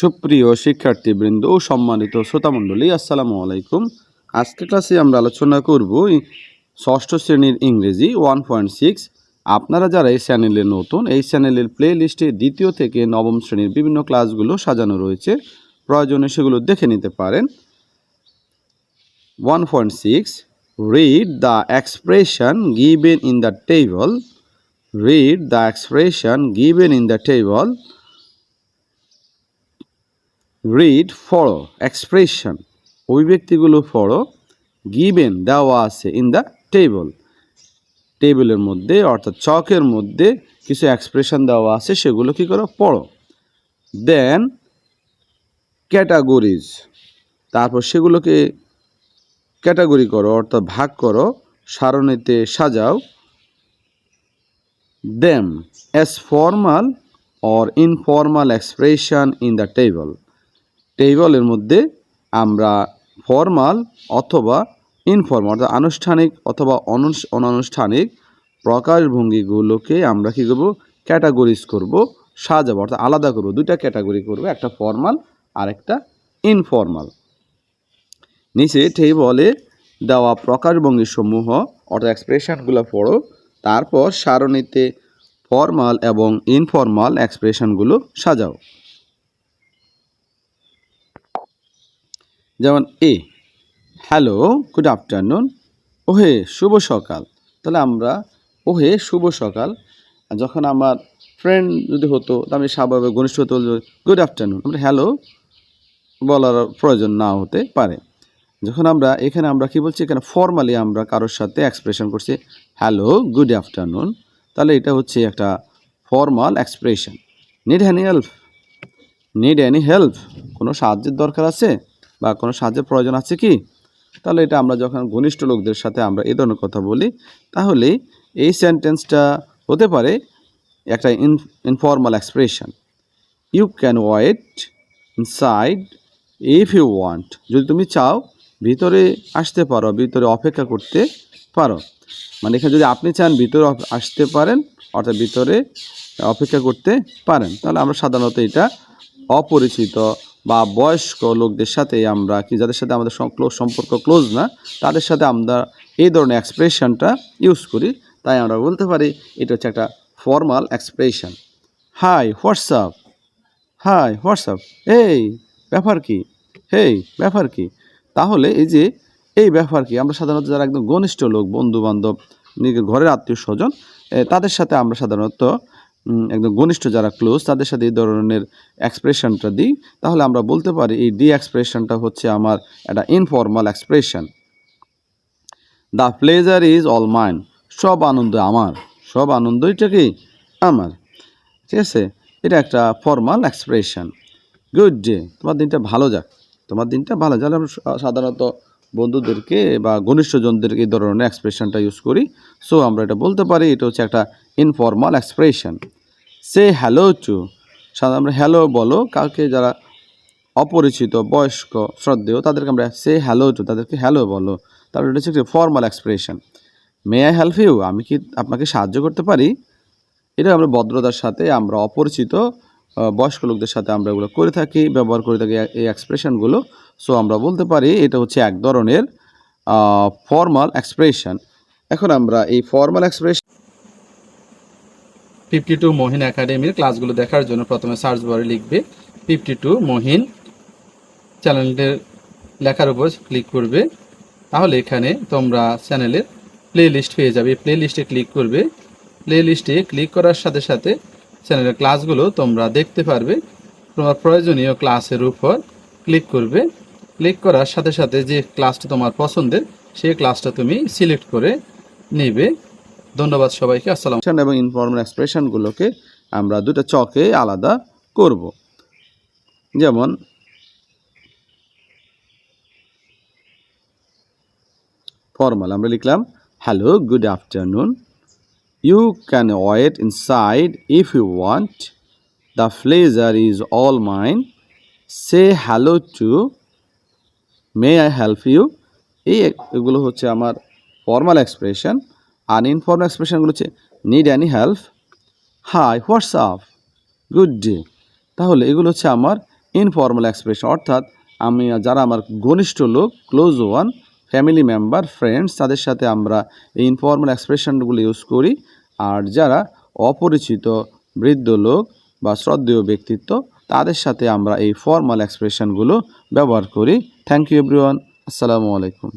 সুপ্রিয় শিক্ষার্থীবৃন্দ ও সম্মানিত শ্রোতামণ্ডলী, আসসালামু আলাইকুম। আজকে ক্লাসে আমরা আলোচনা করব ষষ্ঠ শ্রেণির ইংরেজি ওয়ান পয়েন্ট সিক্স। আপনারা যারা এই চ্যানেলে নতুন, এই চ্যানেলের প্লে লিস্টে দ্বিতীয় থেকে নবম শ্রেণির বিভিন্ন ক্লাসগুলো সাজানো রয়েছে। প্রয়োজনে সেগুলো দেখে নিতে পারেন। One point six read the expression given in the table read the expression given in the table read follow expression অভিব্যক্তিগুলো follow given দেওয়া আছে ইন দ্য টেবল টেবিলের মধ্যে, অর্থাৎ চকের মধ্যে কিছু এক্সপ্রেশন দেওয়া আছে, সেগুলো কি করো? পড়ো দেন ক্যাটাগরিজ তারপর সেগুলোকে ক্যাটাগরি করো, অর্থাৎ ভাগ করো, সারণীতে সাজাও। Them as formal or informal expression in the table টেবলের মধ্যে আমরা ফর্মাল অথবা ইনফর্মাল অর্থাৎ আনুষ্ঠানিক অথবা অনানুষ্ঠানিক প্রকাশভঙ্গিগুলোকে আমরা কী করব? ক্যাটাগরিজ করব, সাজাবো, অর্থাৎ আলাদা করব। দুইটা ক্যাটাগরি করব, একটা ফর্মাল আর একটা ইনফর্মাল নিচে টেবলে দেওয়া প্রকাশভঙ্গি সমূহ অর্থাৎ এক্সপ্রেশনগুলো পড়ো, তারপর সারণীতে ফর্মাল এবং ইনফর্মাল এক্সপ্রেশনগুলো সাজাও। যেমন এ, হ্যালো গুড আফটারনুন ওহে, শুভ সকাল। তাহলে আমরা, ওহে, শুভ সকাল। যখন আমার ফ্রেন্ড যদি হতো আমি স্বাভাবিক ঘনিষ্ঠ হতে গুড আফটারনুন আমরা, হ্যালো, বলার প্রয়োজন না হতে পারে। যখন আমরা, এখানে আমরা কি বলছি, এখানে ফর্মালি আমরা কারোর সাথে এক্সপ্রেশন করছি, হ্যালো গুড আফটারনুন তাহলে এটা হচ্ছে একটা formal expression need any help need any help কোনো সাহায্যের দরকার আছে? বা কোনো সাহায্যের প্রয়োজন আছে কি? তাহলে এটা আমরা যখন ঘনিষ্ঠ লোকদের সাথে আমরা এ ধরনের কথা বলি, তাহলে এই সেন্টেন্সটা হতে পারে একটা in informal expression you can wait inside if you want যদি তুমি চাও ভিতরে আসতে পারো, ভিতরে অপেক্ষা করতে পারো। মানে এখানে যদি আপনি চান ভিতরে আসতে পারেন, অর্থাৎ ভিতরে অপেক্ষা করতে পারেন, তাহলে আমরা সাধারণত এটা অপরিচিত বা বয়স্ক লোকদের সাথে আমরা কি যাদের সাথে আমাদের close সম্পর্ক ক্লোজ না, তাদের সাথে আমরা এই ধরনের এক্সপ্রেশনটা ইউজ করি। তাই আমরা বলতে পারি, এটা হচ্ছে একটা formal expression hi what's up hi what's up এই ব্যাপার কি? হেই ব্যাপার কি? তাহলে এই যে, এই ব্যাপার কি, আমরা সাধারণত যারা একদম ঘনিষ্ঠ লোক বন্ধু বান্ধব নিজের ঘরের আত্মীয় স্বজন তাদের সাথে আমরা সাধারণত একদম ঘনিষ্ঠ যারা ক্লোজ তাদের সাথে এই ধরনের এক্সপ্রেশনটা দিই। তাহলে আমরা বলতে পারি এই ডি এক্সপ্রেশনটা হচ্ছে আমার একটা informal expression the pleasure is all mine সব আনন্দ আমার, সব আনন্দইটা কি? আমার। ঠিক আছে? এটা একটা ফর্মাল এক্সপ্রেশন গুড ডে তোমার দিনটা ভালো যাক। তোমার দিনটা ভালো যাক সাধারণত বন্ধুদেরকে বা ঘনিষ্ঠজনদেরকে এই ধরনের এক্সপ্রেশনটা ইউজ করি। সো আমরা এটা বলতে পারি, এটা হচ্ছে একটা informal expression say hello to সাধারণত আমরা হ্যালো বলো, কাউকে যারা অপরিচিত, বয়স্ক, শ্রদ্ধেয়, তাদেরকে আমরা সে হ্যালো টু তাদেরকে হ্যালো বলো। তারপর এটা হচ্ছে formal expression may I help you আমি কি আপনাকে সাহায্য করতে পারি? এটা আমরা ভদ্রতার সাথে, আমরা অপরিচিত বয়স্ক লোকদের সাথে আমরা এগুলো করে থাকি, ব্যবহার করে থাকি এই এক্সপ্রেশনগুলো। সো আমরা বলতে পারি এটা হচ্ছে এক ধরনের ফর্মাল এক্সপ্রেশন এখন আমরা এই formal expression fifty two Mahin একাডেমির ক্লাসগুলো দেখার জন্য প্রথমে সার্চ বারে লিখবে ফিফটি টু মহিন চ্যানেলটির লেখার উপর ক্লিক করবে। তাহলে এখানে তোমরা চ্যানেলের প্লে লিস্ট পেয়ে যাবে। প্লে লিস্টে ক্লিক করবে। প্লে লিস্টে ক্লিক করার সাথে সাথে চ্যানেলের ক্লাসগুলো তোমরা দেখতে পারবে। তোমার প্রয়োজনীয় ক্লাসের উপর ক্লিক করবে। ক্লিক করার সাথে সাথে যে ক্লাসটা তোমার পছন্দের, সেই ক্লাসটা তুমি সিলেক্ট করে নেবে। ধন্যবাদ সবাইকে। আসসালাম এবং ইনফর্মাল এক্সপ্রেশনগুলোকে আমরা দুটো চকে আলাদা করব। যেমন ফর্মাল আমরা লিখলাম hello good afternoon you can wait inside if you want the pleasure is all mine say hello to may I help you এই এগুলো হচ্ছে আমার ফর্মাল এক্সপ্রেশন আর ইনফর্মাল এক্সপ্রেশনগুলো হচ্ছে need any help hi what's up good day তাহলে এগুলো হচ্ছে আমার ইনফর্মাল এক্সপ্রেশন অর্থাৎ আমি যারা আমার ঘনিষ্ঠ লোক close one family member, friends, তাদের সাথে আমরা এই ইনফর্মাল এক্সপ্রেশনগুলো ইউজ করি। আর যারা অপরিচিত, বৃদ্ধ লোক বা শ্রদ্ধেয় ব্যক্তিত্ব, তাদের সাথে আমরা এই ফর্মাল এক্সপ্রেশনগুলো ব্যবহার করি। থ্যাংক ইউ এভরিওয়ান আসসালামু আলাইকুম